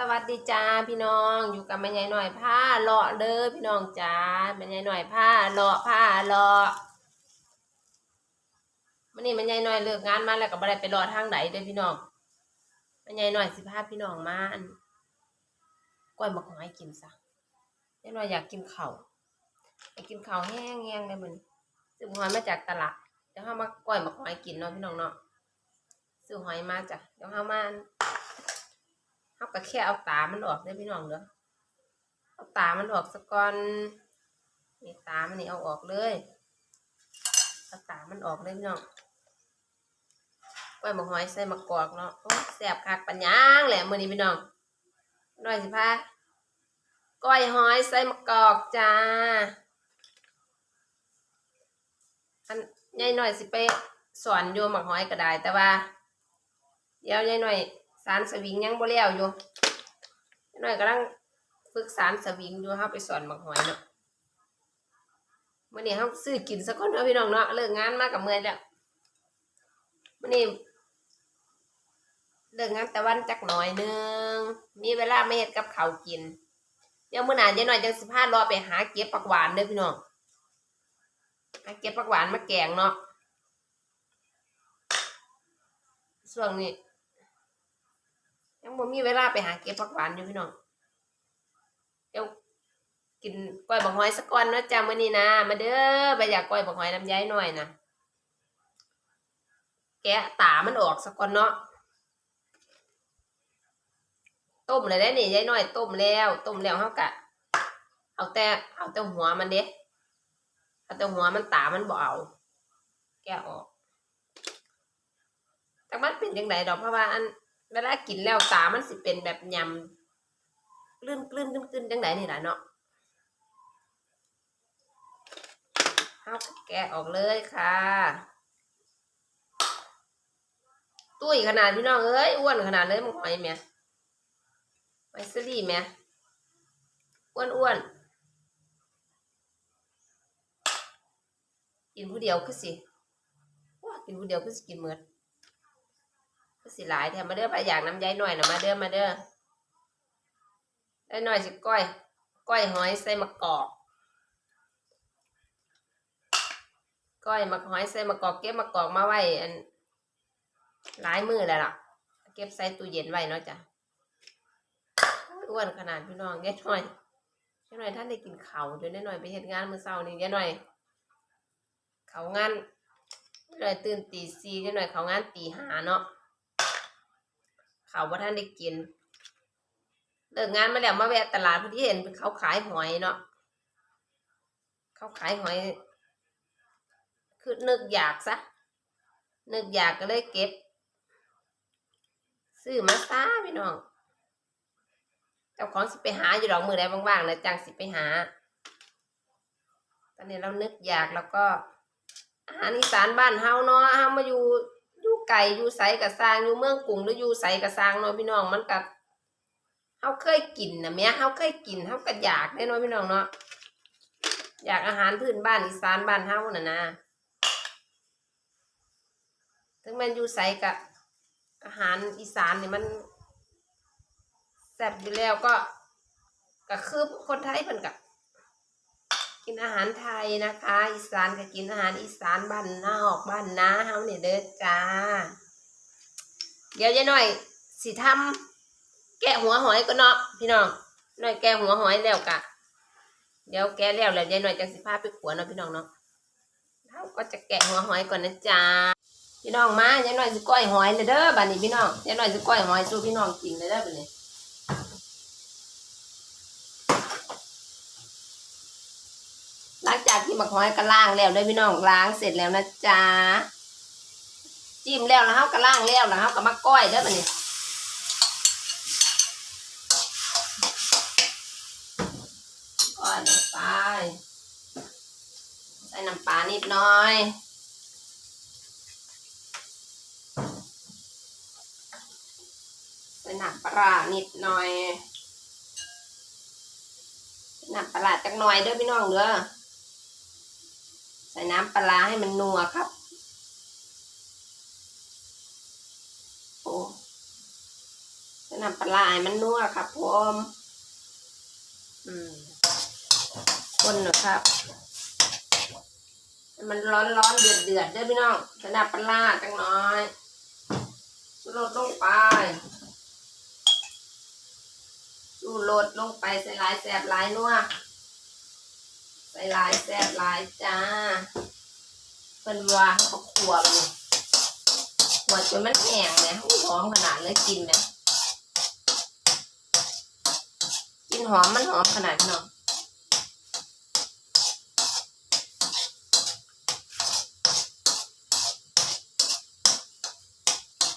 สวัสดีจ้าพี่น้องอยู่กับแม่ใหญ่หน่อยผ้าเลาะเด้อพี่น้องจ้าแม่ใหญ่หน่อยผ้าเลาะผ้าเลาะวันนี้แม่ใหญ่หน่อยเลิกงานมาแล้วก็บ่ได้ไปเลาะทางไหนเด้อพี่น้องแม่ใหญ่หน่อยสิพาพี่น้องมาอันกล้วยหมกหอยกินซะแม่หน่อยอยากกินข้าวอยากกินข้าวแห้งๆเลยมันซื้อหอยมาจากตลาดเดี๋ยวเฮามากล้วยหมกหอยกินเนาะพี่น้องเนาะซื้อหอยมาจ้ะเดี๋ยวเฮามา เขาก็แค่เอาตามันออกได้พี่น้องเด้อเอาตามันออกสะก่อนนี่ตามันนี่เอาออกเลยเอาตามันออกเลยพี่น้องก้อยหมกหอยใส่มะกอกเนาะแซ่บคักปัญญางแหละมือนี้พี่น้องน้อยสิพาก้อยหอยใส่มะกอกจ้าอันยายหน่อยสิไปสอนโยมหมักหอยก็ได้แต่ว่าเดี๋ยวยายหน่อย สารสวิงยังบ่แล้วอยู่ยายหน่อยกำลังฝึกสารสวิงอยู่เฮาไปสอนหมักหอยเนาะมื้อนี้เฮาซื้อกินสักคนเนาะพี่น้องเนาะเลิกงานมากับเมื่อยแล้วมื้อนี้เลิกงานแต่วันจักหน่อยหนึงมีเวลาไมาเฮ็ดกับข้าวกินเดี๋ยวมื้อหน้ายายหน่อยจังสิพารอไปหาเก็บผักหวานเด้อพี่น้องหาเก็บผักหวานมาแกงเนาะช่วงนี่ มีเวลาไปหาเก็บผักหวานอยู่พี่น้องเดี๋ยวกินกล้อยบักหอยสักก่อนนะจ้ามื้อนี้นะ มาเด้อไปอยากกล้อยบักหอยน้ำย้ายหน่อยนะแกะตามันออกสักก่อนเนาะต้มเลยได้นี่ย้ายหน้อย ต้มแล้ว ต้มแล้วเฮากะ เอาแต่เอาแต่หัวมันเด้เอาแต่หัวมันตามันบ่เอาแกะออกแต่มันเป็นจังไดดอกเพราะว่าอัน เวลากินแล้วตามันสิเป็นแบบยำกลื่นกลื่นกลื่นกลื่นจังไดนี่แหละเนาะเอาแกะออกเลยค่ะ ตุ้ยขนาดพี่น้องเอ้ยอ้วนขนาดเลยมึงหอยแม่ไมซรี่แม่อ้วนอ้วนกินผู้เดียวคือสิว้ากินผู้เดียวคือสิกินเหมือน ก็สิหลายแถมมาเด้อไปอย่างน้ำย้ายหน่อยนะมาเด้อมาเด้อได้หน่อยสิก้อย ก้อยหอยใส่มะกอก ก้อยมะหอยใส่มะกอกเก็บมะกอกมาไว้อันหลายมือแล้วล่ะ เก็บใส่ตู้เย็นไว้เนาะจ้ะอ้วนขนาดพี่น้องแย่หน่อยแย่หน่อยท่านได้กินเขาวจนได้หน่อยไปเฮ็ดงานมือเช้านี่แย่หน่อย เขางานเลยตื่นตีสี่แย่หน่อยเขางานตีห้าเนาะ เขาว่าท่านได้กินเลิกงานมาแล้วมาแวะตลาดพอดีเห็นเขาขายหอยเนาะเขาขายหอย คือนึกอยากซะนึกอยากก็เลยเก็บ ซื้อมาซาพี่น้องเจ้าของสิไปหาอยู่ดอกมือใดว่างๆนะจังสิไปหา ตอนนี้เรานึกอยากแล้วก็อาหารอีสานบ้านเฮาเนาะเฮามาอยู่ ไก่อยู่ไสกะสร้างอยู่เมืองกรุงหรืออยู่ไสกะสร้างเนาะพี่น้องมันกับเฮาเคยกินนะแม่เฮาเคยกินเฮาก็อยากได้เนาะพี่น้องเนาะอยากอาหารพื้นบ้านอีสานบ้านเฮาน่ะนะถึงแมันอยู่ไสกะอาหารอีสานนี่มันแซ่บอยู่แล้วก็ก็คือคนไทยเพิ่นกะ กินอาหารไทยนะคะ อีสานก็กินอาหารอีสานบ้านนอกบ้านนาเฮาเนี่ยเด้อจ้า เดี๋ยวยายหน่อยสิทำแกะหัวหอยก็เนาะพี่น้องหน่อยแกะหัวหอยแล้วกะเดี๋ยวแกะแล้วแล้วยายหน่อยจังสิพาไปขัวเนาะพี่น้องเนาะเราก็จะแกะหัวหอยก่อนนะจ๊ะพี่น้องมายายหน่อยสิก้อยหอยเลยเด้อบัดนี้พี่น้องยายหน่อยสิก้อยหอยสู่พี่น้องกินเลยเด้อบัดนี้ หลัง จากที่หมักหอยก็ล้างแล้วเด้พี่น้องล้างเสร็จแล้วนะจ๊ะจิ้มแล้วนะเฮาก็ล้างแล้วนะเฮาก็มาก้อยเด้อบัดนี้ก้อยลงไปใส่น้ำปลานิดหน่อยใส่น้ำปลานิดหน่อยน้ำปลาจักหน่อยเด้อพี่น้องเด้อ ใส่น้ำปลาให้มันนัวครับ โอ้จะนำปลาให้มันนัวครับผมอืมคนหน่อยครับมันร้อนร้อนเดือดเดือดๆเด้อพี่น้องจะนำปลาจังน้อยชูรสลงไปชูรสลงไปใส่ลายแสบลายนัว ใส่ลายแสบลายจ้าเป็นวาเขาขวมันนี่ขัวจนมันแห้งเนี่ยหอมขนาดเลยกินเนี่ยกินหอมมันหอมขนาดเนาะ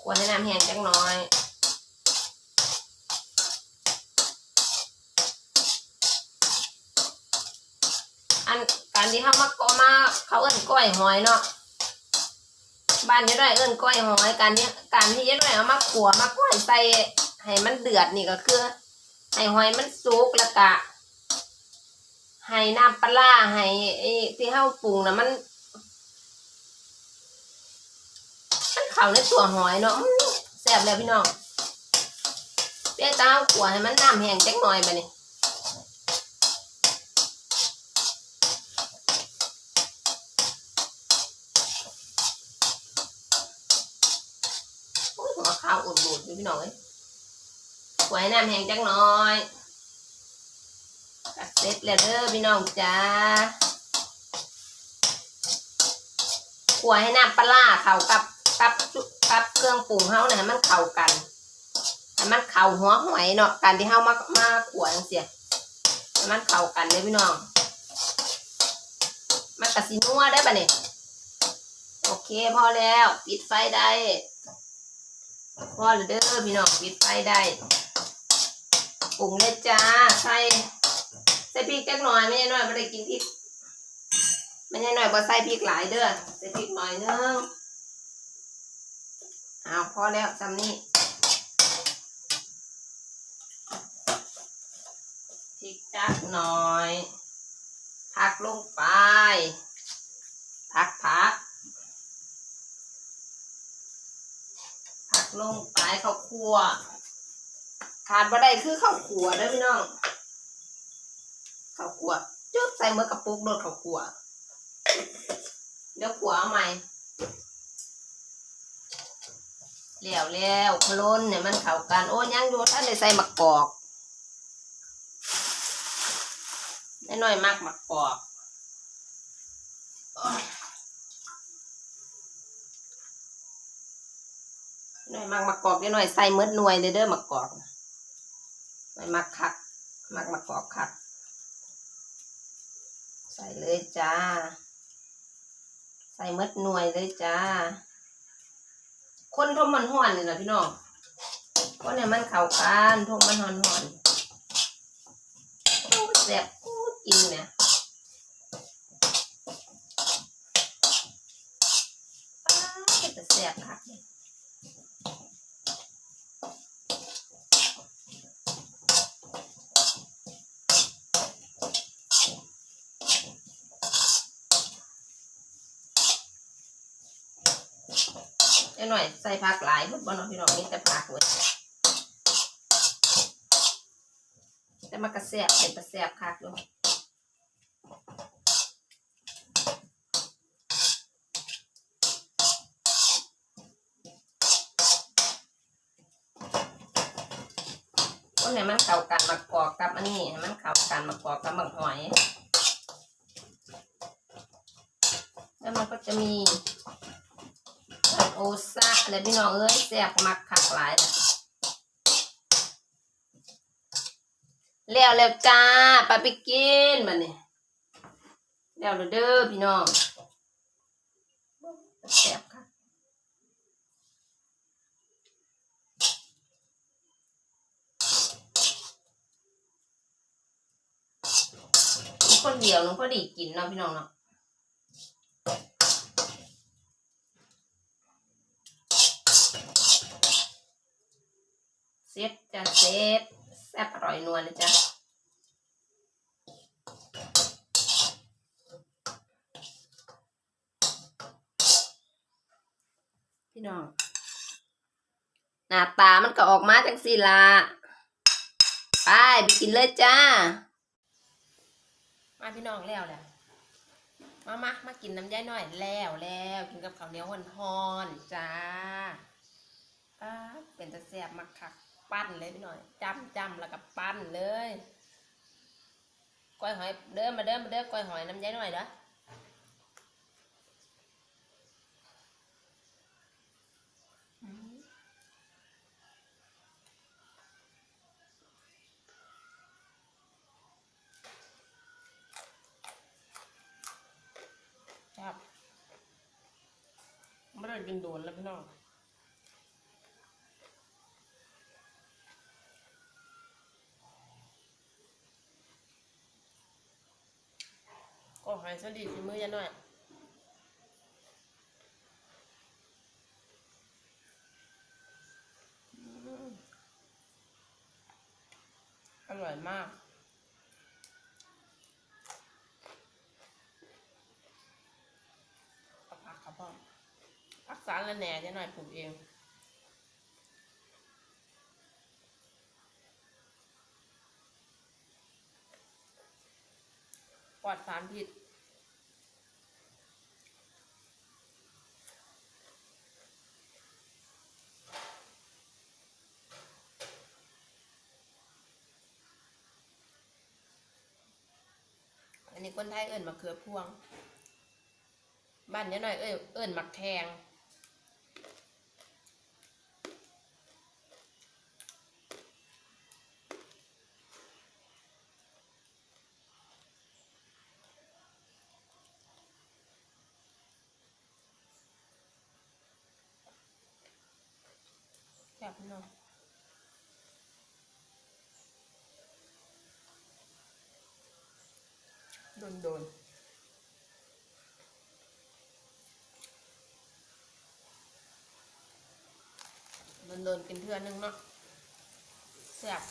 ควรแนะนำแห้งจังน้อย อันการที่เขามาก็มาเขาเอิ้นก้อยหอยเนาะบ้านยายด้อยเอิ้นก้อยหอยการที่การที่ยายด้อยเอามาขัวมาก้อยใส่ให้มันเดือดนี่ก็คือให้หอยมันสุกแล้วก็ให้น้ำปลาให้ที่เฮาปรุงนะมันมันเข้าในตัวหอยเนาะแซ่บแล้วพี่น้องเปี้ยตาเอาขัวให้มันน้ำแห้งจักหน่อยบัดนี้ อุดบูดอยู่พี่น้องเอ้ยไว้น้ำแห้งจังน้อยเสร็จแล้วเด้อพี่น้องจ้าขัวให้น้ำปลาเข้ากับกับกับเครื่องปรุงเฮาเนี่ยให้มันเข้ากันให้มันเข้าหัวหอยเนาะการที่เฮามามาขวจังซี่ให้มันเข้ากันเด้อพี่น้องมันกะสินัวได้อบัดนี้โอเคพอแล้ว ปิดไฟได้ พอแล้วเด้อพี่น้องปิดไฟได้ปรุงเลยจ้าใส่ใส่พริกจักหน่อยไม่ใช่น้อยไม่ได้กินพริกไม่ใช่น้อยบ่ใส่พริกหลายเด้อใส่พริกหน่อยนึงเอาพอแล้วจำนี้พริกจักหน่อย พักลงไป พักพักพัก ลงไปข้าวคั่วขาดบ่ได้คือข้าวขัวเด้อพี่น้องข้าวขัวจุ๊บใส่เมื่อกระปุกโดดข้าวขัวเดี๋ยวขัวเอาใหม่แล้วแล้วพะโล้นเนี่ยมันเข้ากันโอ้ยังอยู่ท่านได้ใส่มะกอกได้หน่อยมากมะกอกโอ้ย หน่มากมะกอกได้หน่อยใส่เมืดหน่วยเลยเด้อมะกอกไม่มักคักมักมากอกคัก ใส่เลยจ้า ใส่เมดหน่วยเลยจ้า คนทมมันห่อนนี่นะพี่น้องคนเนี่ยมันเข่ากันทมมันห่อนห่อนโอ้แซ่บกินเนี่ย น่อยใส่ผักหลายบุบเนาะพี่น้องมีแต่ผักเว้ยแต่มันกระแสบเป็นกระแสบคักด้วยคนไหนมันเข้ากันมากรอกกับอันนี้ให้มันเข้ากันมากรอกกับบักหอย แล้วมันก็จะมี โอซะเลยพี่น้องเอ้ยแซ่บมักคักหลายแล้วแล้วจ้าไปไปกินมาเนี่ยแล้วเด้อพี่น้องแซ่บค่ะคนเดียวหนูพอดีกินเนาะพี่น้องเนาะ เซ็ตจะเซ็ตแซ่บอร่อยนัวเลยจ้ะพี่น้องหน้าตามันก็ออกมาจังสีละไปไปกินเลยจ้า มาพี่น้องแล้วแหละมามามากินน้ำย่ายหน่อยแล้วแล้วกินกับข้าวเหนียวหอนๆจ้าป้าเป็นตะแซ่บมักคัก ปั้นเลยพี่หน่อยจ้ำจ้ำแล้วก็ปั้นเลยก้อยหอยเด้อมาเด้อมาเด้อก้อยหอยน้ำย่ายหน่อยเด้อครับไม่ได้กินโดนแล้วพี่น้อง หอยสดีฝีมือยายหน่อยอร่อยมาก ผักครับพ่อผักสารละแหน่ยายหน่อยปลูกเองปลอดสารพิษ นี้คนไทยเอิ่นมะเขือพวง บ้านเนี้ยหน่อยเอ้ยเอิ้นมักแทง แซ่บพี่น้องโด นโดนโดนโดนกินเทื่อนึงเนาะแซ่บ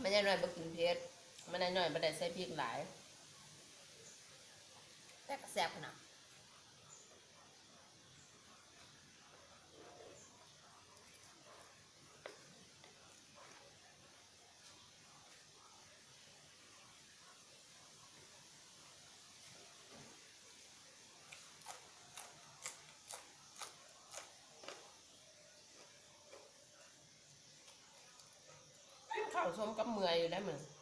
ไม่ได้หน่อยบ่กินเผ็ด ม่ได้หน่อยบ่ได้ใส่พริกหลาย แต่ก็แซ่บขนาดข้าวส้มกับเมือยอยู่ได้เหมือน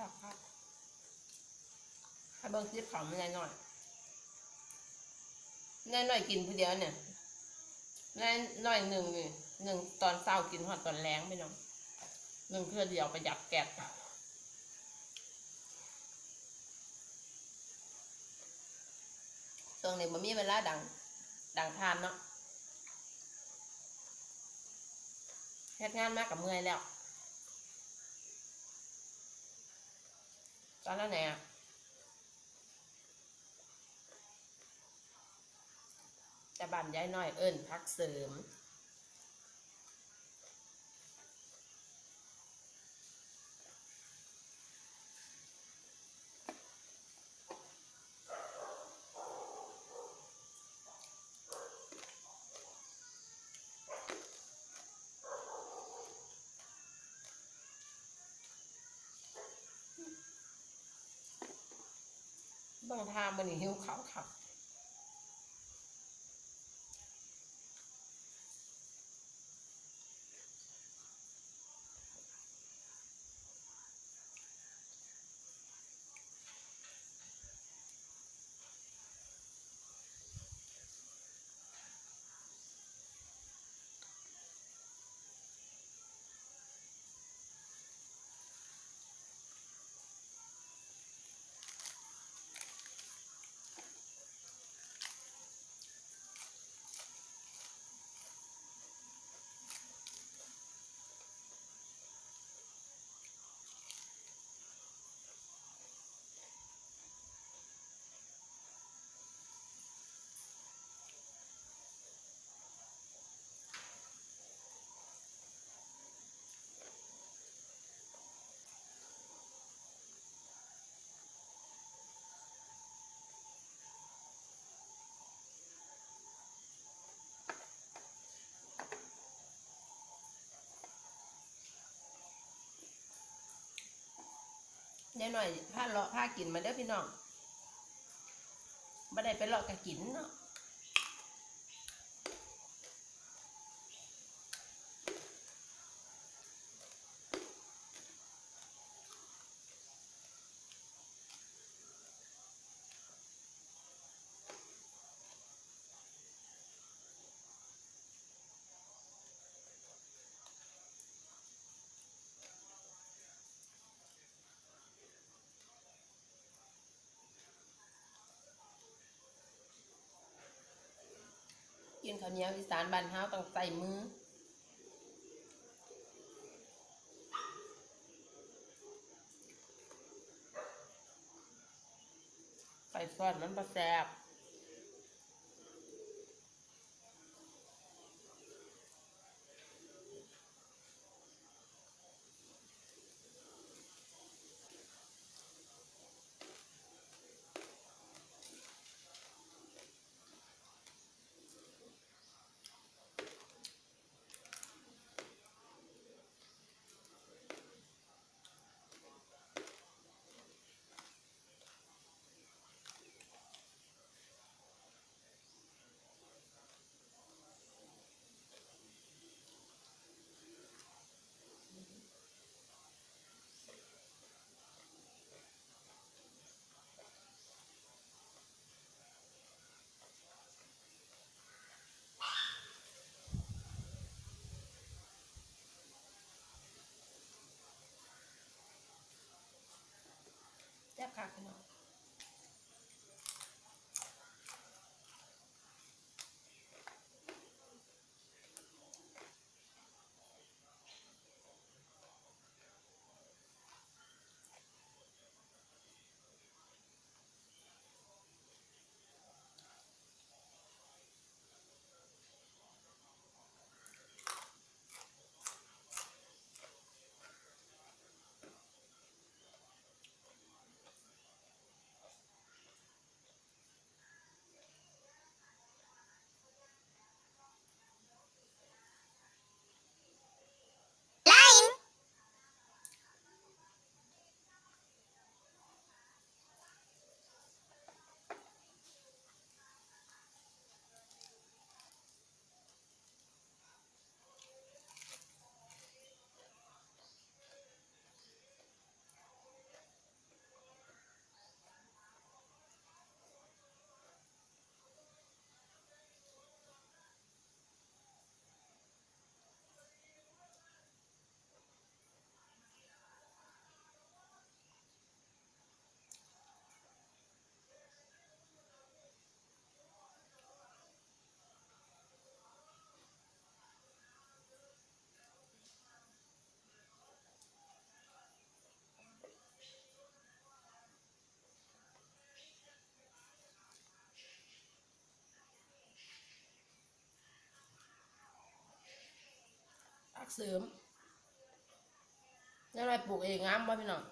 จับครับให้เบิ่งคลิปของมันหน่อยๆหน่อยกินผู้เดียวเนี่ยหน่อยหนึ่งนี่หนึ่งตอนเช้ากินหอดตอนแรงไม่น้องหนึ่งเพื่อเดียวประหยัดแก๊สตรงนี้มันมีเวลาดังดังทานเนาะเฮ็ดงานมากกับเมื่อยแล้ว ตอนนั้นไหนอะจะบันย้ายน้อยเอิญพักเสริม ทางมันหิวเขาวครั ยายหน่อยผ้าเลาะผ้ากินมาเด้อพี่น้องบ่ได้ไปเลาะกะกินเนาะ กินข้าวเหนียวอีสานบ้านเฮาต้องใส่มือใส่ซอสมันประแซบ แซ่บ เสริมยายหน่อยปลูกเองงามบ่พี่น้อง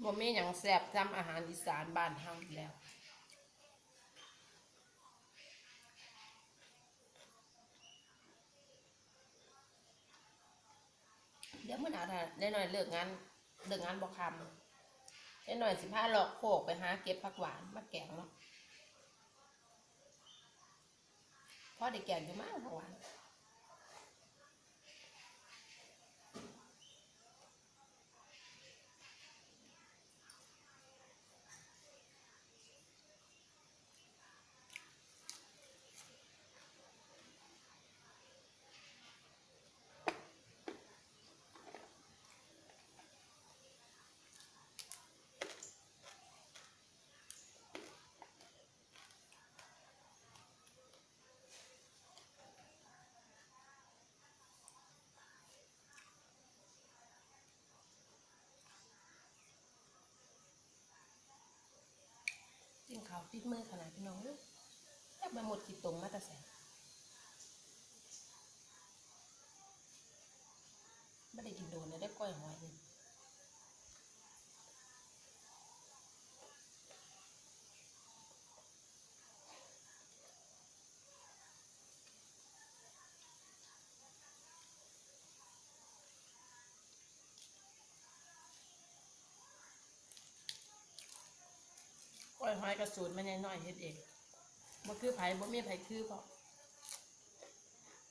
บ่มีหยังแซ่บทำอาหารอีสานบ้านเฮาแล้ว เดี๋ยวมื้อหน้าถ้าได้หน่อยเลิกงานเลิกงานบ่ค่ำได้หน่อยสิพาเลาะโคกไปหาเก็บผักหวานมาแกงเนาะพอได้แกงอยู่มั้งผักหวาน ติดมือขนาดพี่น้องเอ้ยจับมาหมดกี่ตรงมาแต่แสนไม่ได้กินโดนเลยได้ก้อยหอยนี่ก้ อยหอยกระสูนมันน้อยๆเฮ็ดเองบ่คือไผ่บ่มีไผ่คือเพรา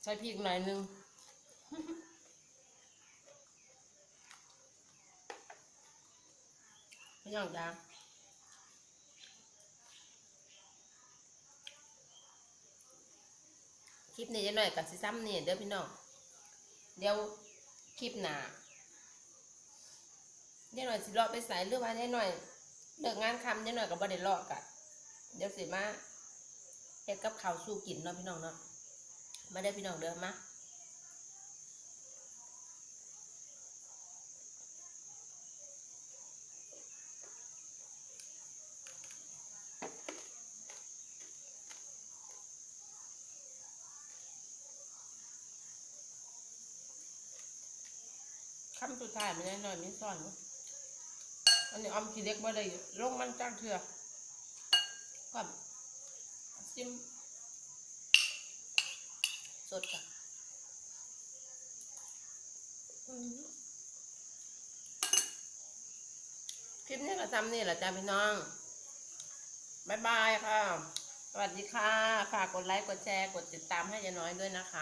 ใส่พริกหน่อยนึงไม่ยองจ้าคลิปนี้จะหน่อยกับซิซ้ำนี่เด้อพี่น้อง เดี๋ยวคลิปหนาเดี๋ยวหน่อยสิเลาไปใส่หรือว่าเดี๋ยวหน่อย เลิกงานคำเดี๋ยวหน่อยกับบ่ได้ลาะกะเดี๋ยวสิมาเฮ็ดกับข้าวสู้กินเนาะพี่น้องเนาะมาเด้พี่น้องเด้อมาคำสุดท้ายมันน้อยๆมีซ่อนเนอะ อันนี้ออมกี่เล็กบ่ได้ลงมันจ้างเถื่อกับซิมสดจ้ะคลิปนี้ก็ทำนี่แหละจ้าพี่น้องบ๊ายบายค่ะ สวัสดีค่ะ ฝากกดไลค์ กดแชร์ กดติดตามให้ยายน้อยด้วยนะคะ